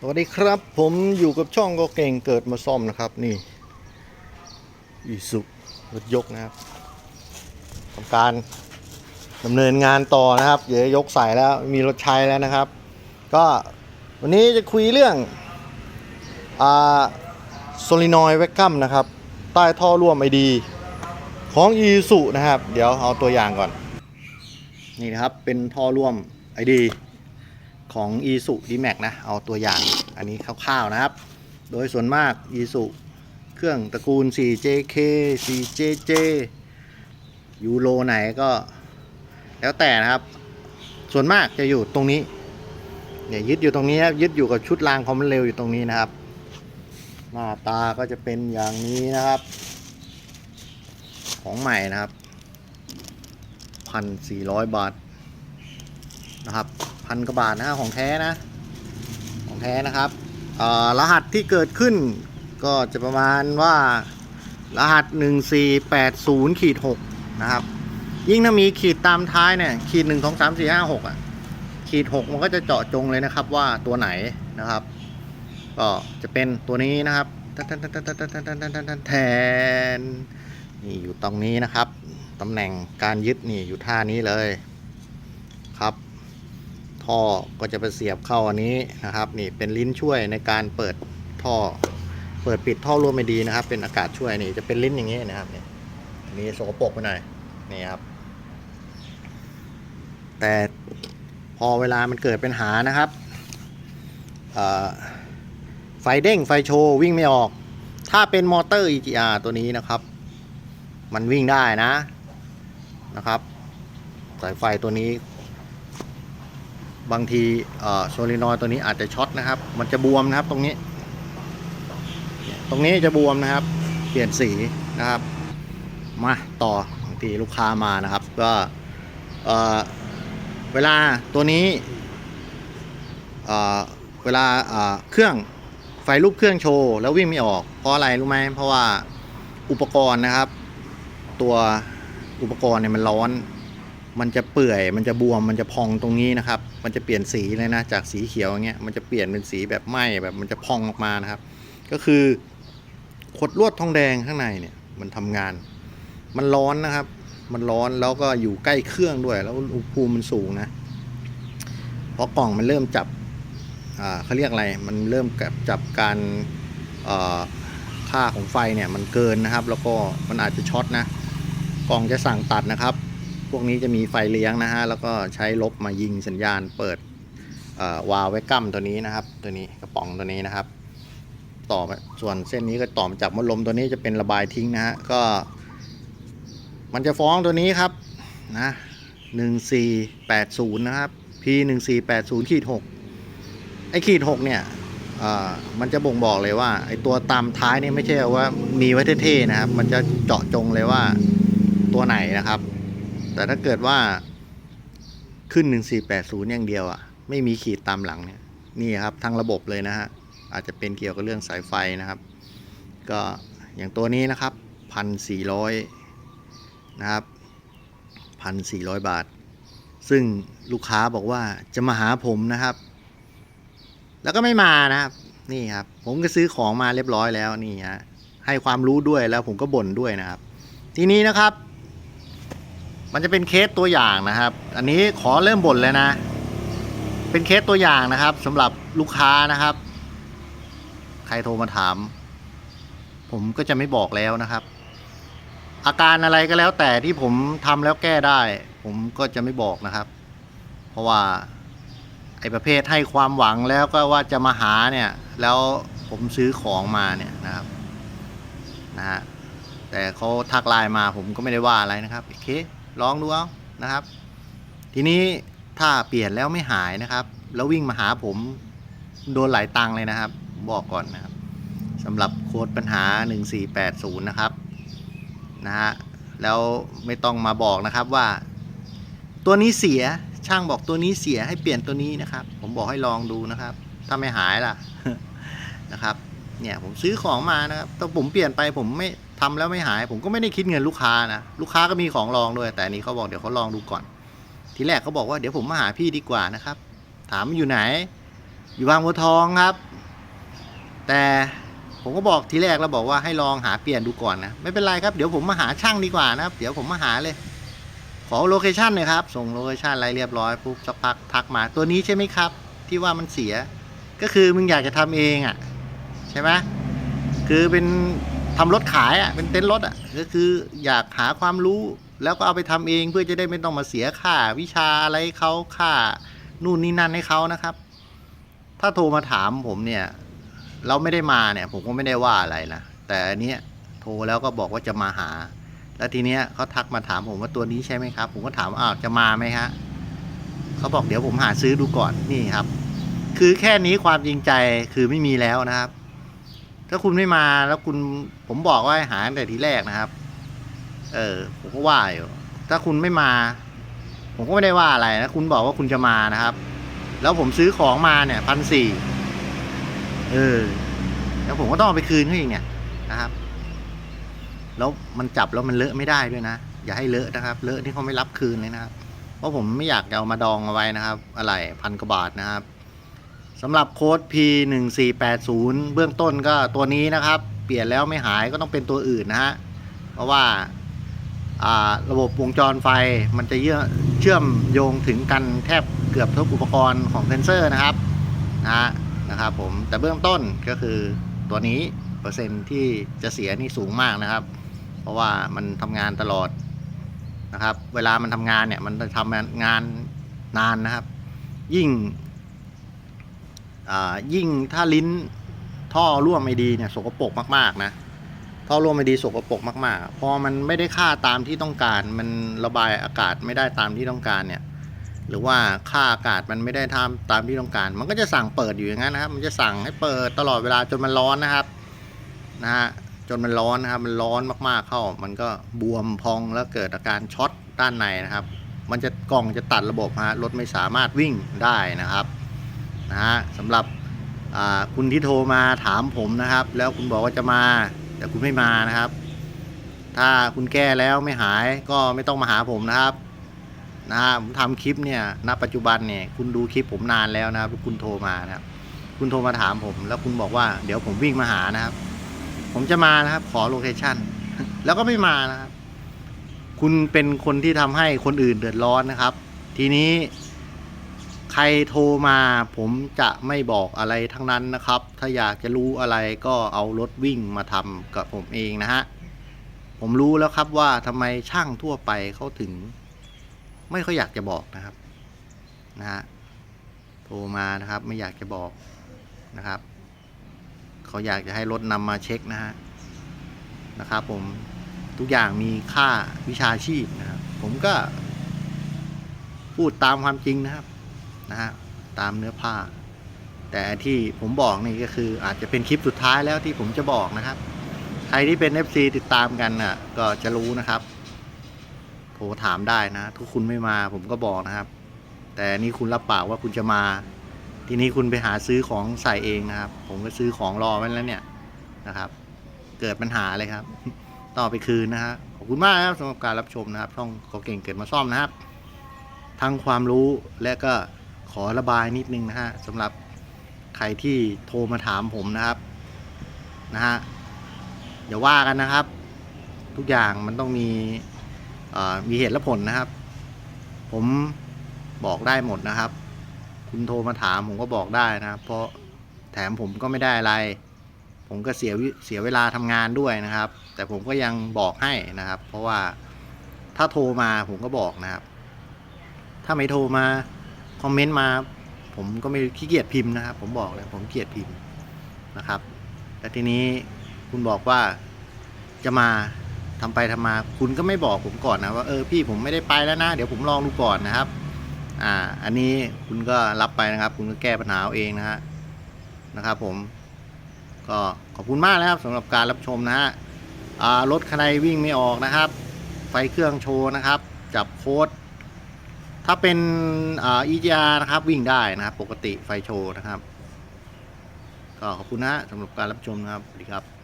สวัสดีครับ ผมอยู่กับช่องก็เก่งเกิดมาซ่อมนะครับ นี่อีสุรถยกนะครับทำการดำเนินงานต่อนะครับเดี๋ยวยกใส่แล้วมีรถใช้แล้วนะครับ ก็วันนี้จะคุยเรื่องอ่าโซลินอยแวคคัมนะครับ ใต้ท่อร่วมไอดี ของอีสุนะครับ เดี๋ยวเอาตัวอย่างก่อน นี่นะครับเป็นท่อร่วมไอดี ของ e s u d m a x นะ เอาตัวอย่างอันนี้คร่าวๆนะครับ โดยส่วนมาก e s u เครื่องตระกูล 4JK 4JJ ยูโรไหนก็ แล้วแต่นะครับ ส่วนมากจะอยู่ตรงนี้เนี่ยยึดอยู่ตรงนี้ครับยึดอยู่กับชุดรางความเร็วอยู่ตรงนี้นะครับ หน้าตาก็จะเป็นอย่างนี้นะครับ ของใหม่นะครับพันสี่ร้อยบาท นะครับพันกว่าบาทนะของแท้นะ ของแท้นะครับรหัสที่เกิดขึ้นก็จะประมาณว่ารหัส 1480ขีด6นะครับ ยิ่งถ้ามีขีดตามท้ายเนี่ยขีด 1 2 3 4 5 6อะขีด 6 มันก็จะเจาะจงเลยนะครับว่าตัวไหนนะครับ ก็จะเป็นตัวนี้นะครับแทนนี่อยู่ตรงนี้นะครับตำแหน่งการยึดนี่อยู่ท่านี้เลย ท่อก็จะไปเสียบเข้าอันนี้นะครับ นี่เป็นลิ้นช่วยในการเปิดท่อ เปิดปิดท่อร่วมไม่ดีนะครับ เป็นอากาศช่วยนี่จะเป็นลิ้นอย่างนี้นะครับนี่อันนี้สกปรกไปหน่อยนี่ครับ แต่พอเวลามันเกิดเป็นหานะครับไฟเด้งไฟโชว์วิ่งไม่ออก ถ้าเป็นมอเตอร์ EGR ตัวนี้นะครับ มันวิ่งได้นะนะครับสายไฟตัวนี้ บางทีโซลินอยตัวนี้อาจจะช็อตนะครับ มันจะบวมนะครับตรงนี้ ตรงนี้จะบวมนะครับ เปลี่ยนสีนะครับ มาต่อบางทีลูกค้ามานะครับ ก็เวลาตัวนี้เวลาเอ่อเครื่องไฟรูปเครื่องโชว์แล้ววิ่งไม่ออก เพราะอะไรรู้ไหมเพราะว่าอุปกรณ์นะครับ ตัวอุปกรณ์เนี่ยมันร้อน มันจะเปื่อย มันจะบวมมันจะพองตรงนี้นะครับ มันจะเปลี่ยนสีเลยนะ จากสีเขียวอย่างเงี้ยมันจะเปลี่ยนเป็นสีแบบไหม้แบบมันจะพองออกมานะครับ ก็คือขดลวดทองแดงข้างในเนี่ยมันทำงาน มันร้อนนะครับ มันร้อนแล้วก็อยู่ใกล้เครื่องด้วย แล้วอุณหภูมิมันสูงนะเพราะกล่องมันเริ่มจับอ่าเขาเรียกอะไร มันเริ่มกับจับการอ่อค่าของไฟเนี่ยมันเกินนะครับ แล้วก็มันอาจจะช็อตนะ กล่องจะสั่งตัดนะครับ พวกนี้จะมีไฟเลี้ยงนะฮะ แล้วก็ใช้ลบมายิงสัญญาณเปิดวาล์วไว้กั้มตัวนี้นะครับ ตัวนี้กระป๋องตัวนี้นะครับ ต่อส่วนเส้นนี้ก็ต่อมาจากมดลมตัวนี้จะเป็นระบายทิ้งนะฮะ ก็ มันจะฟ้องตัวนี้ครับนะหนึ่งสี่แปดศูนย์นะครับ P หนึ่งสี่แปดศูนย์ขีดหกไอ้ขีดหกเนี่ยมันจะบ่งบอกเลยว่าไอ้ตัวตามท้ายเนี่ยไม่ใช่ว่ามีไว้เท่ๆนะครับ มันจะเจาะจงเลยว่าตัวไหนนะครับ แต่ถ้าเกิดว่าขึ้น 1480 อย่างเดียวอะ ไม่มีขีดตามหลังเนี่ย นี่ครับทั้งระบบเลยนะฮะ อาจจะเป็นเกี่ยวกับเรื่องสายไฟนะครับ ก็อย่างตัวนี้นะครับ 1,400 นะครับ 1,400 บาท ซึ่งลูกค้าบอกว่าจะมาหาผมนะครับ แล้วก็ไม่มานะครับ นี่ครับ ผมก็ซื้อของมาเรียบร้อยแล้วนี่ฮะให้ความรู้ด้วยแล้วผมก็บ่นด้วยนะครับ ทีนี้นะครับ มันจะเป็นเคสตัวอย่างนะครับ อันนี้ขอเริ่มบ่นเลยนะ เป็นเคสตัวอย่างนะครับสำหรับลูกค้านะครับ ใครโทรมาถาม ผมก็จะไม่บอกแล้วนะครับ อาการอะไรก็แล้วแต่ที่ผมทำแล้วแก้ได้ ผมก็จะไม่บอกนะครับ เพราะว่าไอ้ประเภทให้ความหวังแล้วก็ว่าจะมาหาเนี่ย แล้วผมซื้อของมาเนี่ยนะครับ นะฮะแต่เขาทักไลน์มาผมก็ไม่ได้ว่าอะไรนะครับโอเค ลองดูเอานะครับ ทีนี้ถ้าเปลี่ยนแล้วไม่หายนะครับ แล้ววิ่งมาหาผมโดนหลายตังเลยนะครับ บอกก่อนนะครับสำหรับโค้ดปัญหา 1480 นะครับนะฮะแล้วไม่ต้องมาบอกนะครับว่า ตัวนี้เสียช่างบอกตัวนี้เสียให้เปลี่ยนตัวนี้นะครับ ผมบอกให้ลองดูนะครับ ถ้าไม่หายล่ะนะครับ เนี่ยผมซื้อของมานะครับแต่ผมเปลี่ยนไปผมไม่ ทำแล้วไม่หาย ผมก็ไม่ได้คิดเงินลูกค้านะลูกค้าก็มีของลองด้วย แต่อันนี้เขาบอกเดี๋ยวเขาลองดูก่อน ทีแรกเขาบอกว่าเดี๋ยวผมมาหาพี่ดีกว่านะครับ ถามอยู่ไหน อยู่บางบัวทองครับ แต่ผมก็บอกทีแรกแล้วบอกว่าให้ลองหาเปลี่ยนดูก่อนนะไม่เป็นไรครับเดี๋ยวผมมาหาช่างดีกว่านะครับ เดี๋ยวผมมาหาเลย ขอโลเคชันหน่อยครับ ส่งโลเคชันอะไรเรียบร้อยปุ๊บสักพักทักมาตัวนี้ใช่ไหมครับ ที่ว่ามันเสีย ก็คือมึงอยากจะทำเองอะ ใช่ไหมคือเป็น ทำรถขายอะเป็นเต็นท์รถอะก็คืออยากหาความรู้แล้วก็เอาไปทำเองเพื่อจะได้ไม่ต้องมาเสียค่า วิชาอะไรเขาค่านู่นนี่นั่นให้เขานะครับ ถ้าโทรมาถามผมเนี่ย เราไม่ได้มาเนี่ย ผมก็ไม่ได้ว่าอะไรนะแต่อันเนี้ยโทรแล้วก็บอกว่าจะมาหา แล้วทีเนี้ยเขาทักมาถามผมว่าตัวนี้ใช่ไหมครับ ผมก็ถามว่าอ้าวจะมาไหมฮะเขาบอกเดี๋ยวผมหาซื้อดูก่อนนี่ครับ คือแค่นี้ความจริงใจคือไม่มีแล้วนะครับ ถ้าคุณไม่มาแล้วคุณผมบอกว่าหาตั้งแต่ทีแรกนะครับ เออ ผมก็ว่าอยู่ถ้าคุณไม่มา ผมก็ไม่ได้ว่าอะไรนะคุณบอกว่าคุณจะมานะครับ แล้วผมซื้อของมาเนี่ยพันสี่เออ แล้วผมก็ต้องเอาไปคืนเขาอีกเนี่ยนะครับ แล้วมันจับแล้วมันเลอะไม่ได้ด้วยนะอย่าให้เลอะนะครับ เลอะที่เขาไม่รับคืนเลยนะครับ เพราะผมไม่อยากจะเอามาดองเอาไว้นะครับ อะไรพันกว่าบาทนะครับ สำหรับโค้ด P 1 4 8 0 เบื้องต้นก็ตัวนี้นะครับ เปลี่ยนแล้วไม่หายก็ต้องเป็นตัวอื่นนะฮะ เพราะว่าาระบบวงจรไฟมันจะเชื่อมโยงถึงกันแทบเกือบทุกอุปกรณ์ของเซนเซอร์นะครับนะฮะนะครับผมแต่เบื้องต้นก็คือตัวนี้เปอร์เซ็นต์ที่จะเสียนี่สูงมากนะครับ เพราะว่ามันทำงานตลอดนะครับ เวลามันทำงานเนี่ยมันจะทำงานนานนะครับ ยิ่ง ยิ่งถ้าลิ้นท่อร่วมไม่ดีเนี่ยสกปรกมากๆนะท่อร่วมไม่ดีสกปรกมากๆ พอมันไม่ได้ค่าตามที่ต้องการ มันระบายอากาศไม่ได้ตามที่ต้องการเนี่ย หรือว่าค่าอากาศมันไม่ได้ทำตามที่ต้องการ มันก็จะสั่งเปิดอยู่อย่างนั้นนะครับ มันจะสั่งให้เปิดตลอดเวลาจนมันร้อนนะครับนะฮะจนมันร้อนนะครับ มันร้อนมากๆเข้า มันก็บวมพองแล้วเกิดอาการช็อตด้านในนะครับ มันจะกล่องจะตัดระบบฮะรถไม่สามารถวิ่งได้นะครับ นะฮะสำหรับคุณที่โทรมาถามผมนะครับ แล้วคุณบอกว่าจะมาแต่คุณไม่มานะครับ ถ้าคุณแก้แล้วไม่หายก็ไม่ต้องมาหาผมนะครับนะฮะผมทำคลิปเนี่ยณปัจจุบันเนี่ยคุณดูคลิปผมนานแล้วนะครับคุณโทรมานะครับ คุณโทรมาถามผม แล้วคุณบอกว่าเดี๋ยวผมวิ่งมาหานะครับ ผมจะมานะครับ ขอโลเคชั่นแล้วก็ไม่มานะครับ คุณเป็นคนที่ทำให้คนอื่นเดือดร้อนนะครับ ทีนี้ ใครโทรมาผมจะไม่บอกอะไรทั้งนั้นนะครับ ถ้าอยากจะรู้อะไรก็เอารถวิ่งมาทำกับผมเองนะฮะ ผมรู้แล้วครับว่าทำไมช่างทั่วไปเขาถึง ไม่ค่อยอยากจะบอกนะครับนะฮะโทรมานะครับ ไม่อยากจะบอกนะครับเขาอยากจะให้รถนำมาเช็คนะฮะนะครับ ผมทุกอย่างมีค่าวิชาชีพนะครับ ผมก็พูดตามความจริงนะครับ นะฮะตามเนื้อผ้า แต่ที่ผมบอกนี่ก็คืออาจจะเป็นคลิปสุดท้ายแล้วที่ผมจะบอกนะครับ ใครที่เป็น FC ติดตามกันน่ะ ก็จะรู้นะครับโทรถามได้นะ ทุกคุณไม่มาผมก็บอกนะครับ แต่นี่คุณรับปากว่าคุณจะมา ทีนี้คุณไปหาซื้อของใส่เองนะครับ ผมก็ซื้อของรอไว้แล้วเนี่ยนะครับ เกิดปัญหาเลยครับต้อไปคืนนะฮะขอบคุณมากครับสำหรับการรับชมนะครับช่องขอเก่งเกิดมาซ่อมนะครับ ทั้งความรู้และก็ อระบายนิดนึงนะฮะสำหรับใครที่โทรมาถามผมนะครับนะฮะอย่าว่ากันนะครับ ทุกอย่างมันต้องมีมีเหตุและผลนะครับ ผมบอกได้หมดนะครับ คุณโทรมาถามผมก็บอกได้นะครับ เพราะแถมผมก็ไม่ได้อะไร ผมก็เสียเสียเวลาทำงานด้วยนะครับ แต่ผมก็ยังบอกให้นะครับ เพราะว่าถ้าโทรมาผมก็บอกนะครับ ถ้าไม่โทรมา คอมเมนต์มา ผมก็ไม่ขี้เกียจพิมพ์นะครับ ผมบอกเลยผมเกียดพิมพ์นะครับแต่ทีนี้คุณบอกว่าจะมาทำไปทำมา คุณก็ไม่บอกผมก่อนนะว่าเออพี่ผมไม่ได้ไปแล้วนะเดี๋ยวผมลองดูก่อนนะครับอ่าอันนี้คุณก็รับไปนะครับ คุณก็แก้ปัญหาเองนะฮะนะครับผมก็ขอบคุณมากนะครับสำหรับการรับชมนะฮะอ่ารถคันใดวิ่งไม่ออกนะครับ ไฟเครื่องโชว์นะครับ จับโค้ด ถ้าเป็นอ่า EGR นะครับวิ่งได้นะครับ ปกติไฟโชว์นะครับ ก็ขอบคุณนะฮะสำหรับการรับชมนะครับสวัสดีครับ